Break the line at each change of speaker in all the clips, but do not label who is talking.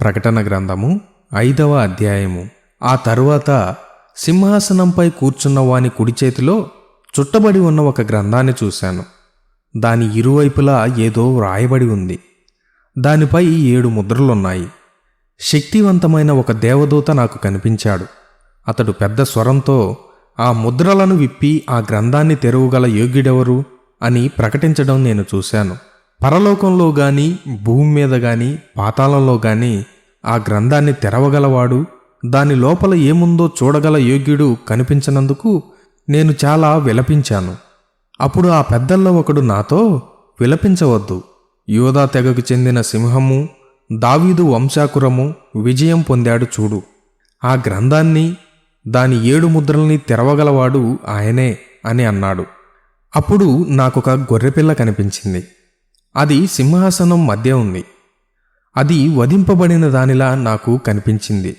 ప్రకటన గ్రంథము ఐదవ అధ్యాయము. ఆ తరువాత సింహాసనంపై కూర్చున్న వాని కుడి చేతిలో చుట్టబడి ఉన్న ఒక గ్రంథాన్ని చూశాను. దాని ఇరువైపులా ఏదో వ్రాయబడి ఉంది. దానిపై ఏడు ముద్రలున్నాయి. శక్తివంతమైన ఒక దేవదూత నాకు కనిపించాడు. అతడు పెద్ద స్వరంతో ఆ ముద్రలను విప్పి ఆ గ్రంథాన్ని తెరవగల యోగ్యుడెవరు? అని ప్రకటించడం నేను చూశాను. పరలోకంలో గాని భూమి మీద గాని పాతాళంలో గాని ఆ గ్రంథాన్ని తెరవగలవాడు దాని లోపల ఏముందో చూడగల యోగ్యుడు కనిపించనందుకు నేను చాలా విలపించాను. అప్పుడు ఆ పెద్దల్లో ఒకడు నాతో విలపించవద్దు. యోధా తెగకు చెందిన సింహము దావీదు వంశాకురము విజయం పొందాడు చూడు. ఆ గ్రంథాన్ని దాని ఏడు ముద్రల్ని తెరవగలవాడు ఆయనే అని అన్నాడు. అప్పుడు నాకొక గొర్రెపిల్ల కనిపించింది. అది సింహాసనం మధ్య ఉంది. అది వధింపబడిన దానిలా నాకు కనిపించింది.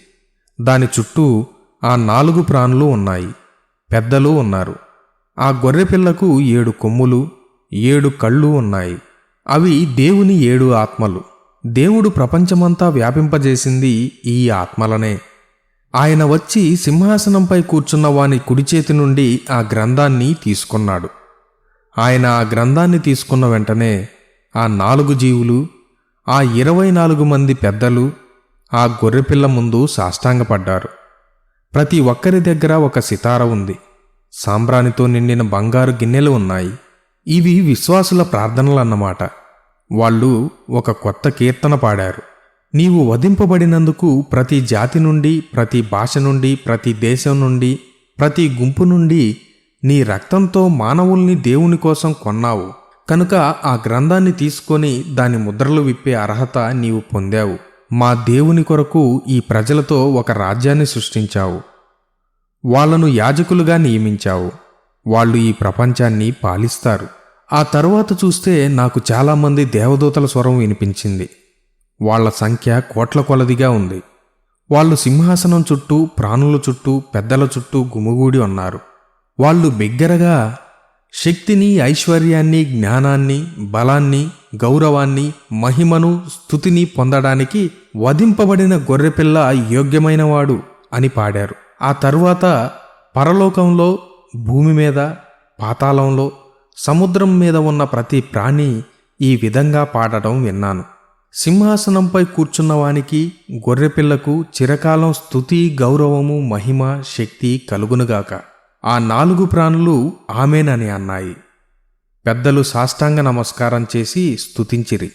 దాని చుట్టూ ఆ నాలుగు ప్రాణులు ఉన్నాయి. పెద్దలు ఉన్నారు. ఆ గొర్రెపిల్లకు ఏడు కొమ్ములు ఏడు కళ్ళు ఉన్నాయి. అవి దేవుని ఏడు ఆత్మలు. దేవుడు ప్రపంచమంతా వ్యాపింపజేసింది ఈ ఆత్మలనే. ఆయన వచ్చి సింహాసనంపై కూర్చున్న వాని కుడి చేతి నుండి ఆ గ్రంథాన్ని తీసుకున్నాడు. ఆయన ఆ గ్రంథాన్ని తీసుకున్న వెంటనే ఆ నాలుగు జీవులు ఆ ఇరవై నాలుగు మంది పెద్దలు ఆ గొర్రెపిల్ల ముందు సాష్టాంగపడ్డారు. ప్రతి ఒక్కరి దగ్గర ఒక సితార ఉంది. సాంబ్రాణితో నిండిన బంగారు గిన్నెలు ఉన్నాయి. ఇవి విశ్వాసుల ప్రార్థనలన్నమాట. వాళ్ళు ఒక కొత్త కీర్తన పాడారు. నీవు వధింపబడినందుకు ప్రతి జాతి నుండి ప్రతి భాష నుండి ప్రతి దేశం నుండి ప్రతి గుంపు నుండి నీ రక్తంతో మానవుల్ని దేవుని కోసం కొన్నావు. కనుక ఆ గ్రంథాన్ని తీసుకొని దాని ముద్రలు విప్పే అర్హత నీవు పొందావు. మా దేవుని కొరకు ఈ ప్రజలతో ఒక రాజ్యాన్ని సృష్టించావు. వాళ్ళను యాజకులుగా నియమించావు. వాళ్ళు ఈ ప్రపంచాన్ని పాలిస్తారు. ఆ తరువాత చూస్తే నాకు చాలామంది దేవదూతల స్వరం వినిపించింది. వాళ్ళ సంఖ్య కోట్ల కొలదిగా ఉంది. వాళ్ళు సింహాసనం చుట్టూ ప్రాణుల చుట్టూ పెద్దల చుట్టూ గుమిగూడి ఉన్నారు. వాళ్ళు బిగ్గరగా శక్తిని ఐశ్వర్యాన్ని జ్ఞానాన్ని బలాన్ని గౌరవాన్ని మహిమను స్థుతిని పొందడానికి వధింపబడిన గొర్రెపిల్ల యోగ్యమైనవాడు అని పాడారు. ఆ తరువాత పరలోకంలో భూమి మీద పాతాళంలో సముద్రం మీద ఉన్న ప్రతి ప్రాణి ఈ విధంగా పాడటం విన్నాను. సింహాసనంపై కూర్చున్నవానికి గొర్రెపిల్లకు చిరకాలం స్థుతి గౌరవము మహిమ శక్తి కలుగునుగాక. ఆ నాలుగు ప్రాణులు ఆమెనని అన్నాయి. పెద్దలు సాష్టాంగ నమస్కారం చేసి స్తుతించిరి.